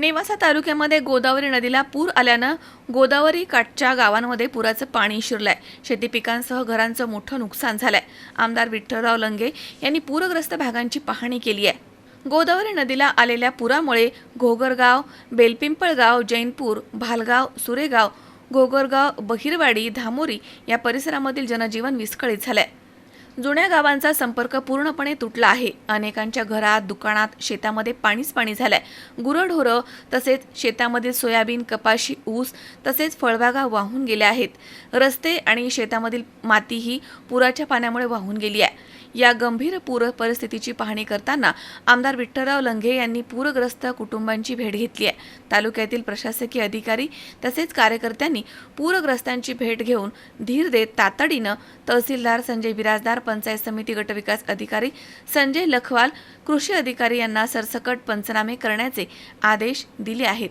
नेवासा तालुक्यामध्ये गोदावरी नदीला पूर आल्यानं गोदावरी काठच्या गावांमध्ये पुराचं पाणी शिरलंय. शेती पिकांसह घरांचं मोठं नुकसान झालंय. आमदार विठ्ठलराव लंगे यांनी पूरग्रस्त भागांची पाहणी केली आहे. गोदावरी नदीला आलेल्या पुरामुळे घोगरगाव बेलपिंपळगाव जैनपूर भालगाव सुरेगाव घोगरगाव बहिरवाडी धामोरी या परिसरामधील जनजीवन विस्कळीत झालंय. जुन्या गावांचा संपर्क पूर्णपणे तुटला आहे. अनेकांच्या घरात दुकानात शेतामध्ये पाणीच पाणी झालंय. गुरंढोरं तसेच शेतामधील सोयाबीन कपाशी ऊस तसेच फळबागा वाहून गेल्या आहेत. रस्ते आणि शेतामधील मातीही पुराच्या पाण्यामुळे वाहून गेली आहे. या गंभीर पूर परिस्थितीची पाहणी करताना आमदार विठ्ठलराव लंघे यांनी पूरग्रस्त कुटुंबांची भेट घेतली आहे. तालुक्यातील प्रशासकीय अधिकारी तसेच कार्यकर्त्यांनी पूरग्रस्तांची भेट घेऊन धीर देत तातडीनं तहसीलदार संजय बिराजदार पंचायत समिती गटविकास अधिकारी संजय लखवाल कृषी अधिकारी यांना सरसकट पंचनामे करण्याचे आदेश दिले आहेत.